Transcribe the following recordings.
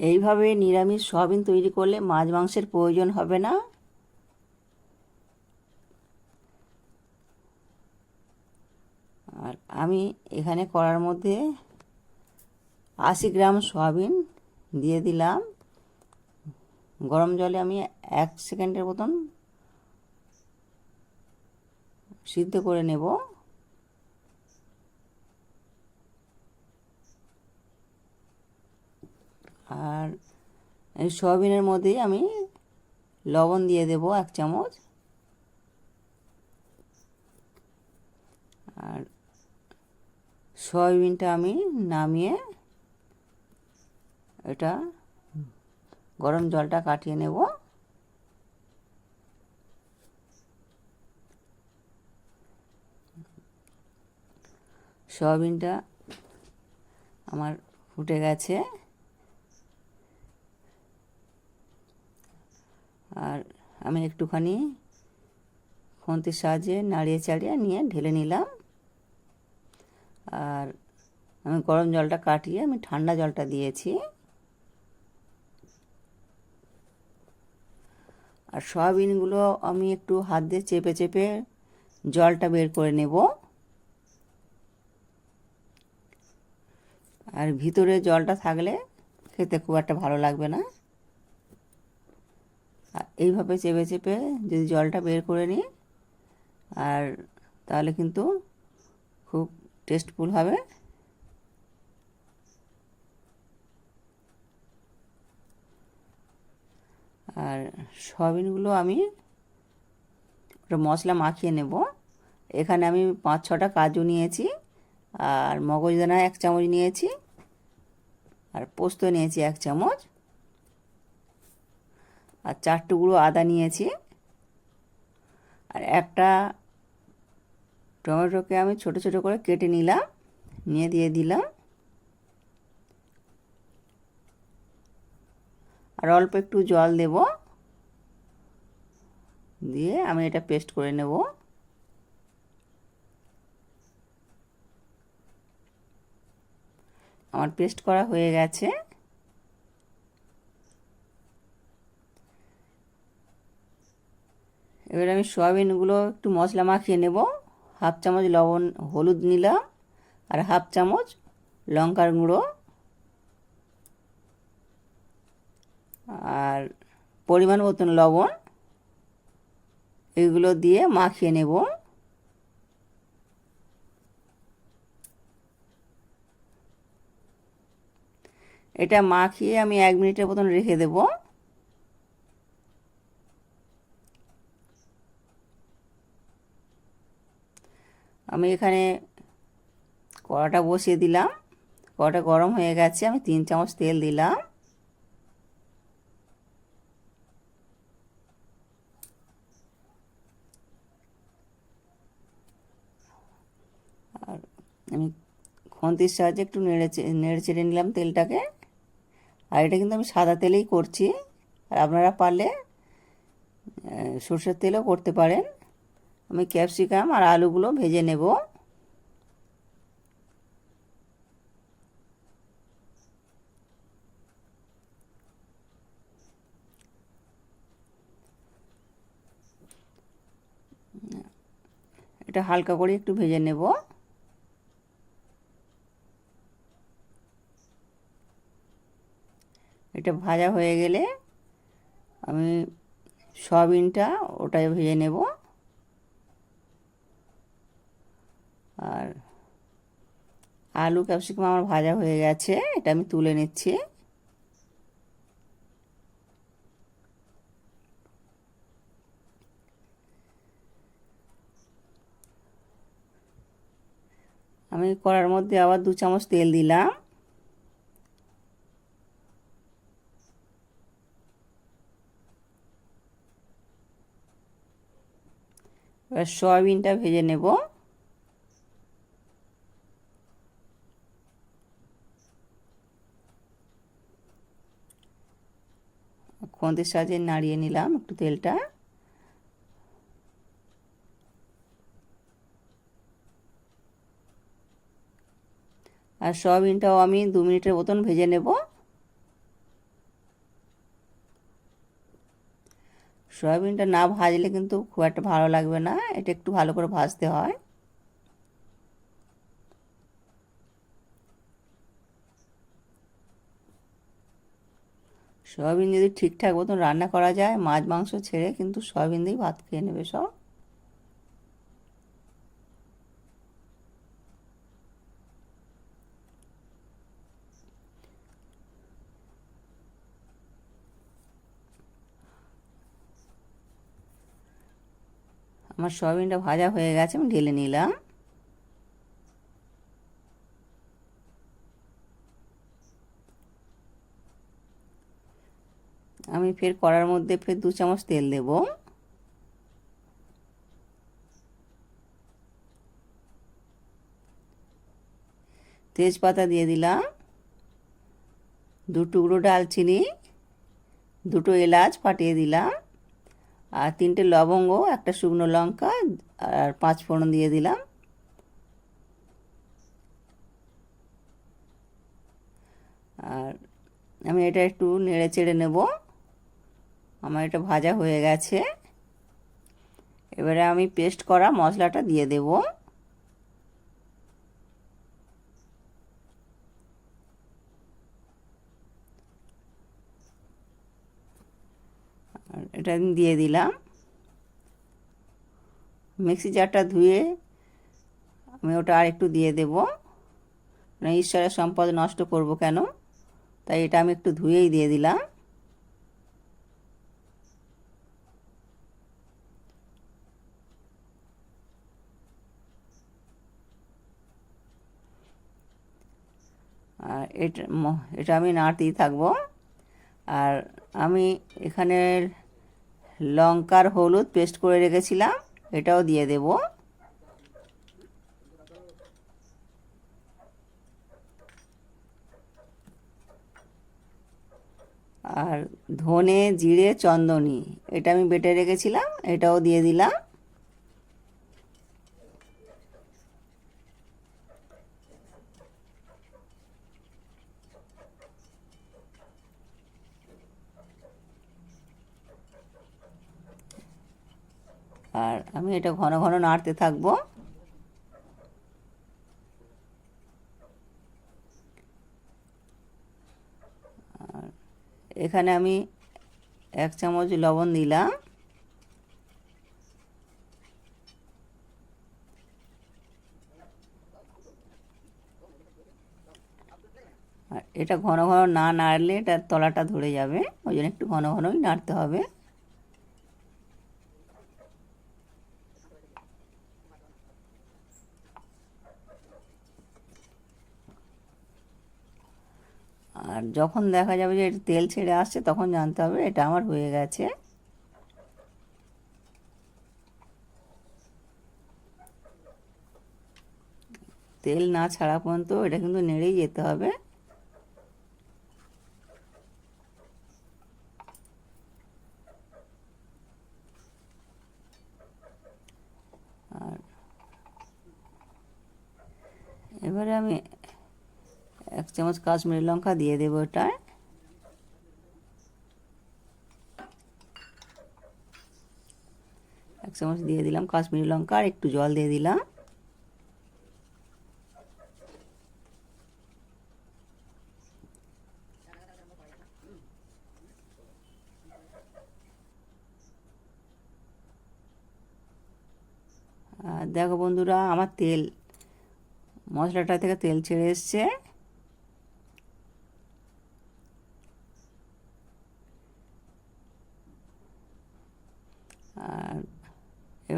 এইভাবে নিরামিষ সয়াবিন তৈরি করলে মাছ মাংসের প্রয়োজন হবে না। আর আমি এখানে করার মধ্যে আশি গ্রাম সয়াবিন দিয়ে দিলাম। গরম জলে আমি এক সেকেন্ডের মতন সিদ্ধ করে নেব। সয়াবিনের মধ্যেই আমি লবণ দিয়ে দেব এক চামচ। আর সয়াবিনটা আমি নামিয়ে এটা গরম জলটা কাটিয়ে নেব। সয়াবিনটা আমার ফুটে গেছে আর আমি একটুখানি খন্তির সাহায্যে নাড়িয়ে চাড়িয়ে নিয়ে ঢেলে নিলাম। আর আমি গরম জলটা কাটিয়ে আমি ঠান্ডা জলটা দিয়েছি। আর সয়াবিনগুলো আমি একটু হাত দিয়ে চেপে চেপে জলটা বের করে নেব। আর ভিতরে জলটা থাকলে খেতে খুব একটা ভালো লাগবে না। এইভাবে চেপে চেপে যদি জলটা বের করে নিই, আর তাহলে কিন্তু খুব টেস্টফুল হবে। আর সয়াবিনগুলো আমি ওটা মশলা মাখিয়ে নেব। এখানে আমি পাঁচ ছটা কাজু নিয়েছি, আর মগজদানা এক চামচ নিয়েছি, আর পোস্ত নিয়েছি এক চামচ। আর চার টুকরো আদা নিয়েছি। আর একটা টমেটোকে আমি ছোট ছোট করে কেটে নিলাম, নিয়ে দিয়ে দিলাম। আর অল্প একটু জল দেব। দিয়ে আমি এটা পেস্ট করে নেব। আমার পেস্ট করা হয়ে গেছে। এবার আমি সয়াবিনগুলো একটু মশলা মাখিয়ে নেব। হাফ চামচ লবণ হলুদ নিলাম আর হাফ চামচ লঙ্কার গুঁড়ো। আর পরিমাণ মতন লবণ এগুলো দিয়ে মাখিয়ে নেব। এটা মাখিয়ে আমি এক মিনিটের মতন রেখে দেব। আমি এখানে কড়াটা বসিয়ে দিলাম। কড়াটা গরম হয়ে গেছে, আমি তিন চামচ তেল দিলাম। আর আমি খন্তির সাহায্যে একটু নেড়ে নেড়ে চেড়ে নিলাম তেলটাকে। আর এটা কিন্তু আমি সাদা তেলেই করছি। আর আপনারা পারলে সর্ষের তেলও করতে পারেন। আমি ক্যাপসিকাম আর আলুগুলো ভেজে নেব। এটা হালকা করে একটু ভেজে নেব। এটা ভাজা হয়ে গেলে আমি সয়াবিনটা ওটাই ভেজে নেব। আর আলু, ক্যাপসিকাম আমার ভাজা হয়ে গেছে, এটা আমি তুলে নিচ্ছি। আমি কড়ার মধ্যে আবার দু চামচ তেল দিলাম। এবার সয়াবিনটা ভেজে নেব। খন্তের সাহায্যে নাড়িয়ে নিলাম একটু তেলটা। আর সয়াবিনটাও আমি দু মিনিটের মতন ভেজে নেব। সয়াবিনটা না ভাজলে কিন্তু খুব একটা ভালো লাগবে না, এটা একটু ভালো করে ভাজতে হয়। সয়াবিন যদি ঠিকঠাক মতন রান্না করা যায়, মাছ, মাংস ছেড়ে কিন্তু সয়াবিন দিয়েই ভাত খেয়ে নেবে সব। আমার সয়াবিনটা ভাজা হয়ে গেছে, আমি ঢেলে নিলাম। আমি ফের কড়ার মধ্যে ফের দু চামচ তেল দেব। তেজপাতা দিয়ে দিলাম। দু টুকরো ডালচিনি, দুটো এলাচ ফাটিয়ে দিলাম। আর তিনটে লবঙ্গ, একটা শুকনো লঙ্কা আর পাঁচ ফোড়ন দিয়ে দিলাম। আর আমি এটা একটু নেড়ে চেড়ে নেব। আমার এটা ভাজা হয়ে গেছে। এবারে আমি পেস্ট করা মশলাটা দিয়ে দেব। এটা দিয়ে দিলাম। মিক্সি জারটা ধুয়ে আমি ওটা আর একটু দিয়ে দেব। মানে ঈশ্বরের সম্পদ নষ্ট করব কেন? তাই এটা আমি একটু ধুয়েই দিয়ে দিলাম। আর এটা এটা আমি নাড়তেই থাকব। আর আমি এখানে লঙ্কার হলুদ পেস্ট করে রেখেছিলাম, এটাও দিয়ে দেব। আর ধনে, জিরে, চন্দনি, এটা আমি বেটে রেখেছিলাম, এটাও দিয়ে দিলাম আর আমি এটা ঘন ঘন নাড়তে থাকব। এখানে আমি এক চামচ লবণ দিলাম। এটা ঘন ঘন না নাড়লে এটার তলাটা ধরে যাবে, ওই জন্য একটু ঘন ঘনই নাড়তে হবে। আর যখন দেখা যাবে যে এটা তেল ছেড়ে আসছে, তখন জানতে হবে এটা আমার হয়ে গেছে। তেল না ছাড়া পর্যন্ত এটা কিন্তু নেড়েই যেতে হবে। আর এবারে আমি চামচ কাশ্মীরি লঙ্কা দিয়ে দেবো ওটায় এক চামচ দিয়ে দিলাম কাশ্মীরি লঙ্কা আর একটু জল দিয়ে দিলাম। দেখো বন্ধুরা, আমার তেল, মশলাটা থেকে তেল ছেড়ে এসছে।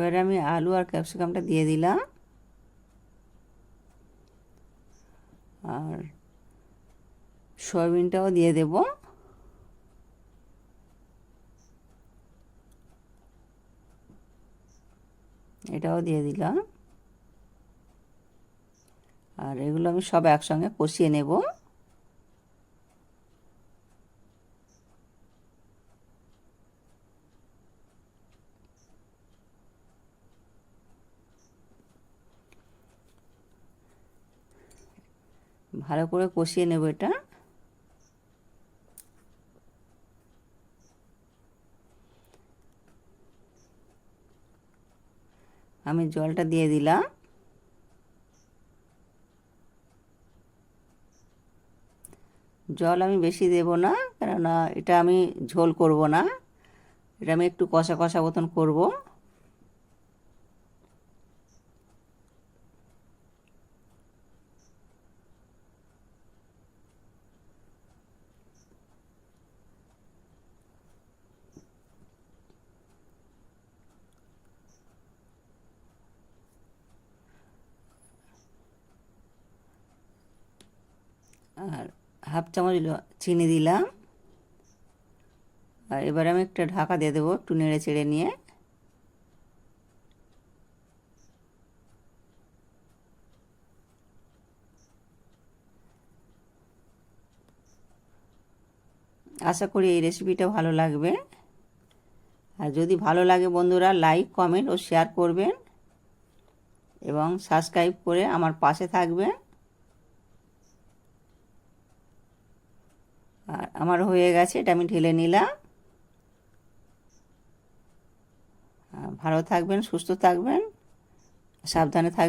এবারে আমি আলু আর ক্যাপসিকামটা দিয়ে দিলাম। আর সয়াবিনটাও দিয়ে দেব। এটাও দিয়ে দিলাম। আর এগুলো আমি সব একসঙ্গে কষিয়ে নেব। ভালো করে কষিয়ে নেব এটা। আমি জলটা দিয়ে দিলাম। জল আমি বেশি দেব না, কেননা এটা আমি ঝোল করব না। এটা আমি একটু কষা কষা মতন করব। আর হাফ চামচ চিনি দিলাম। আর এবার আমি একটা ঢাকা দিয়ে দেবো একটু নেড়ে চেড়ে নিয়ে। আশা করি এই রেসিপিটা ভালো লাগবে। আর যদি ভালো লাগে বন্ধুরা লাইক কমেন্ট ও শেয়ার করবেন। এবং সাবস্ক্রাইব করে আমার পাশে থাকবেন। আর আমার হয়ে গেছে এটা আমি ঢেলে নিলাম। ভালো থাকবেন সুস্থ থাকবেন সাবধানে থাকবেন।